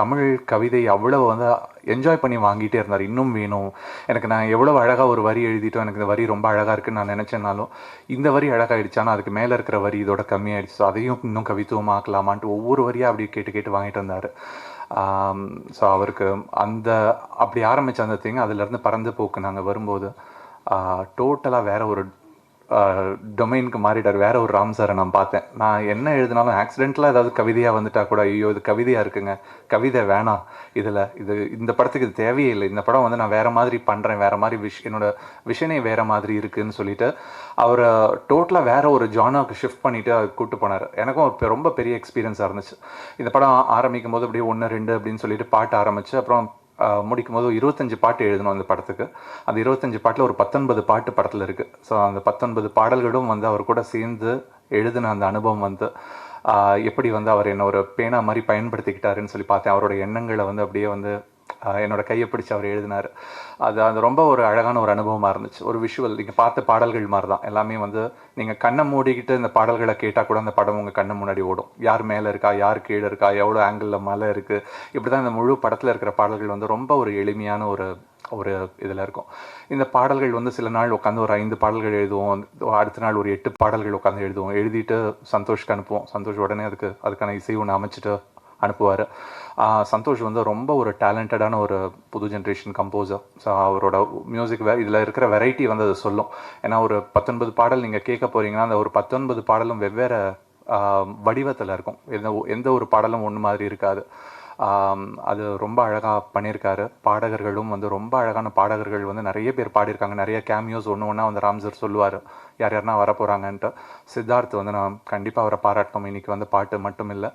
தமிழ் கவிதை அவ்வளோ வந்து என்ஜாய் பண்ணி வாங்கிட்டே இருந்தார். இன்னும் வேணும். எனக்கு நான் எவ்வளோ அழகாக ஒரு வரி எழுதிட்டோம். எனக்கு இந்த வரி ரொம்ப அழகாக இருக்குன்னு நான் நினச்சேனாலும் இந்த வரி அழகாயிடுச்சானா அதுக்கு மேலே இருக்கிற வரி இதோட கம்மியாயிடுச்சு. ஸோ அதையும் இன்னும் கவித்துவமாக்கலாமான்ட்டு ஒவ்வொரு வரியாக அப்படி கேட்டு கேட்டு வாங்கிட்டு வந்தார். ஸோ அவருக்கு அந்த அப்படி ஆரம்பித்த அந்த திங் அதுலேருந்து பறந்து போக்கு நாங்கள் வரும்போது டோட்டலாக வேறு ஒரு டொமைனுக்கு மாறிட்டார். வேற ஒரு ராம் சாரை நான் பார்த்தேன். நான் என்ன எழுதினாலும் ஆக்சிடென்டலாக ஏதாவது கவிதையாக வந்துட்டா கூட ஐயோ இது கவிதையாக இருக்குங்க. கவிதை வேணாம். இதில் இது இந்த படத்துக்கு இது தேவையே இல்லை. இந்த படம் வந்து நான் வேற மாதிரி பண்ணுறேன் வேற மாதிரி விஷ் என்னோட விஷனே வேற மாதிரி இருக்குன்னு சொல்லிட்டு அவரை டோட்டலாக வேற ஒரு ஜானாவுக்கு ஷிஃப்ட் பண்ணிட்டு அவர் கூட்டு போனார். எனக்கும் இப்போ ரொம்ப பெரிய எக்ஸ்பீரியன்ஸாக இருந்துச்சு. இந்த படம் ஆரம்பிக்கும் போது அப்படியே ஒன்று ரெண்டு அப்படின்னு சொல்லிட்டு பாட்டு ஆரம்பிச்சு அப்புறம் முடிக்கும் போது இருபத்தஞ்சு பாட்டு எழுதணும் அந்த படத்துக்கு. அந்த இருபத்தஞ்சு பாட்டில் ஒரு பத்தொன்பது பாட்டு படத்தில் இருக்குது ஸோ அந்த பத்தொன்பது பாடல்களும் வந்து அவர் கூட சேர்ந்து எழுதின அந்த அனுபவம் வந்து எப்படி வந்து அவர் என்ன ஒரு பேனா மாதிரி பயன்படுத்திக்கிட்டாருன்னு சொல்லி பார்த்தேன். அவரோட எண்ணங்களை வந்து அப்படியே வந்து என்னோடய என்னோட கையை பிடிச்சி அவர் எழுதினார். அது அது ரொம்ப ஒரு அழகான ஒரு அனுபவமாக இருந்துச்சு. ஒரு விஷுவல் நீங்கள் பார்த்த பாடல்கள் மாதிரி தான் எல்லாமே வந்து நீங்கள் கண்ணை மூடிக்கிட்டு இந்த பாடல்களை கேட்டால் கூட அந்த படம் உங்கள் கண்ணு முன்னாடி ஓடும். யார் மேலே இருக்கா? யார் கீழே இருக்கா? எவ்வளோ ஆங்கிளில் மலை இருக்குது இப்படி தான் இந்த முழு படத்தில் இருக்கிற பாடல்கள் வந்து ரொம்ப ஒரு எளிமையான ஒரு ஒரு இதில் இருக்கும். இந்த பாடல்கள் வந்து சில நாள் உட்காந்து ஒரு ஐந்து பாடல்கள் எழுதுவோம். அடுத்த நாள் ஒரு எட்டு பாடல்கள் உட்காந்து எழுதுவோம். எழுதிட்டு சந்தோஷ்க்கு அனுப்புவோம். சந்தோஷ் உடனே அதுக்கு அதுக்கான இசை ஒன்று அமைச்சிட்டு அனுப்புவார். சந்தோஷ் வந்து ரொம்ப ஒரு டேலண்டடான ஒரு புது ஜென்ரேஷன் கம்போசர் ஸோ அவரோட மியூசிக் வே இதில் இருக்கிற வெரைட்டி வந்து அதை சொல்லும். ஏன்னா ஒரு பத்தொன்பது பாடல் நீங்கள் கேட்க போறீங்கன்னா அந்த ஒரு பத்தொன்பது பாடலும் வெவ்வேறு வடிவத்தில் இருக்கும். எந்த எந்த ஒரு பாடலும் ஒன்று மாதிரி இருக்காது. அது ரொம்ப அழகாக பண்ணியிருக்காரு. பாடகர்களும் வந்து ரொம்ப அழகான பாடகர்கள் வந்து நிறைய பேர் பாடியிருக்காங்க. நிறைய கேமியோஸ் ஒன்று ஒன்றா வந்து ராம்சர் சொல்லுவார். யார் யாருன்னா வரப்போகிறாங்கன்ட்டு சித்தார்த் வந்து நான் கண்டிப்பாக அவரை பாராட்டணும். இன்னைக்கு வந்து பாட்டு மட்டும் இல்லை.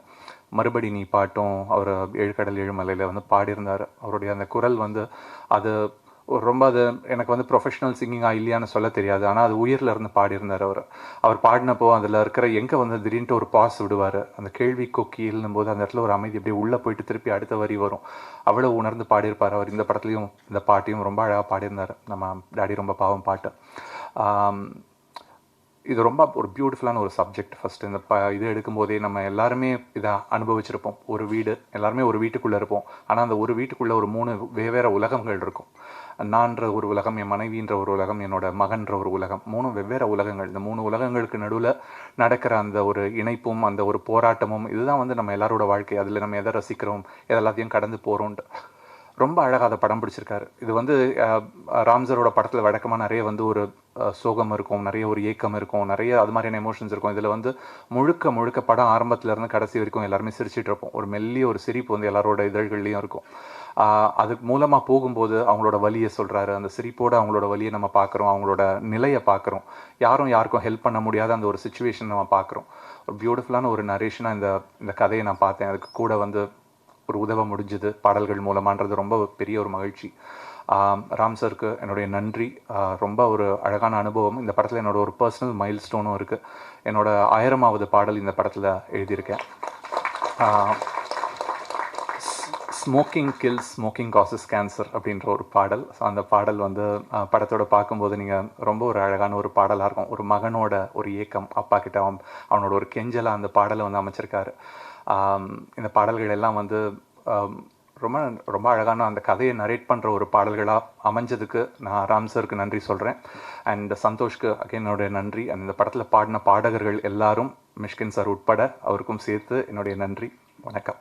மறுபடி நீ பாட்டும் அவர் ஏழுக்கடல் ஏழுமலையில் வந்து பாடியிருந்தார். அவருடைய அந்த குரல் வந்து அது ரொம்ப அது எனக்கு வந்து ப்ரொஃபஷனல் சிங்கிங்கா இல்லையான்னு சொல்ல தெரியாது. ஆனால் அது உயிரில் இருந்து பாடியிருந்தார் அவர். அவர் பாடினப்போ அதில் இருக்கிற எங்கே வந்து திடீர்னு ஒரு பாஸ் விடுவார். அந்த கேள்வி கொக்கியில்னும் போது அந்த இடத்துல ஒரு அமைதி அப்படியே உள்ளே போயிட்டு திருப்பி அடுத்த வரி வரும். அவ்வளோ உணர்ந்து பாடியிருப்பார் அவர். இந்த படத்துலையும் இந்த பாட்டையும் ரொம்ப அழகாக பாடியிருந்தார். நம்ம டாடி ரொம்ப பாவம் பாட்டு. இது ரொம்ப ஒரு பியூட்டிஃபுல்லான ஒரு சப்ஜெக்ட் ஃபஸ்ட்டு இந்த ப இது எடுக்கும்போதே நம்ம எல்லாருமே இதை அனுபவிச்சிருப்போம். ஒரு வீடு. எல்லாருமே ஒரு வீட்டுக்குள்ளே இருப்போம். ஆனால் அந்த ஒரு வீட்டுக்குள்ளே ஒரு மூணு வெவ்வேறு உலகங்கள் இருக்கும். நான்ற ஒரு உலகம் என் மனைவின்ற ஒரு உலகம் என்னோட மகன்ற ஒரு உலகம். மூணு வெவ்வேறு உலகங்கள். இந்த மூணு உலகங்களுக்கு நடுவில் நடக்கிற அந்த ஒரு இணைப்பும் அந்த ஒரு போராட்டமும் இதுதான் வந்து நம்ம எல்லாரோட வாழ்க்கை. அதில் நம்ம எதை ரசிக்கிறோம் எதெல்லாத்தையும் கடந்து போகிறோன்ட்டு ரொம்ப அழகாக அதை படம் பிடிச்சிருக்காரு. இது வந்து ராம்சரோட படத்தில் வழக்கமாக நிறைய வந்து ஒரு சோகம் இருக்கும் நிறைய ஒரு ஏக்கம் இருக்கும் நிறைய அது மாதிரியான எமோஷன்ஸ் இருக்கும். இதில் வந்து முழுக்க முழுக்க படம் ஆரம்பத்துலேருந்து கடைசி வரைக்கும் எல்லாருமே சிரிச்சிட்டு இருப்போம். ஒரு மெல்லிய ஒரு சிரிப்பு வந்து எல்லாரோட இதழ்கள்லையும் இருக்கும். அது மூலமாக போகும்போது அவங்களோட வழியை சொல்கிறாரு அந்த சிரிப்போடு அவங்களோட வழியை நம்ம பார்க்குறோம். அவங்களோட நிலையை பார்க்குறோம். யாரும் யாருக்கும் ஹெல்ப் பண்ண முடியாத அந்த ஒரு சுச்சுவேஷன் நம்ம பார்க்குறோம். ஒரு பியூட்டிஃபுல்லான ஒரு நரேஷனாக இந்த இந்த கதையை நான் பார்த்தேன். அதுக்கு கூட வந்து ஒரு உதவ முடிஞ்சுது பாடல்கள் மூலமான்றது ரொம்ப பெரிய ஒரு மகிழ்ச்சி. ராம் சருக்கு என்னுடைய நன்றி. ரொம்ப ஒரு அழகான அனுபவம். இந்த படத்தில் என்னோட ஒரு பர்சனல் மைல் ஸ்டோனும் இருக்குது என்னோட ஆயிரமாவது பாடல் இந்த படத்தில் எழுதியிருக்கேன். Smoking kill smoking causes cancer அப்படின்ற ஒரு பாடல். ஸோ அந்த பாடல் வந்து படத்தோட பார்க்கும்போது நீங்கள் ரொம்ப ஒரு அழகான ஒரு பாடலாக இருக்கும். ஒரு மகனோட ஒரு ஏக்கம் அப்பா கிட்ட அவன் அவனோட ஒரு கெஞ்சலாக அந்த பாடலை வந்து அமைச்சிருக்காரு. இந்த பாடல்கள் எல்லாம் வந்து ரொம்ப ரொம்ப அழகான அந்த கதையை நரேட் பண்ணுற ஒரு பாடல்களாக அமைஞ்சதுக்கு நான் ராம் சருக்கு நன்றி சொல்கிறேன் அண்ட் சந்தோஷ்க்கு என்னுடைய நன்றி. அண்ட் இந்த படத்தில் பாடின பாடகர்கள் எல்லாரும் மிஷ்கின் சார் உட்பட அவருக்கும் சேர்த்து என்னுடைய நன்றி. வணக்கம்.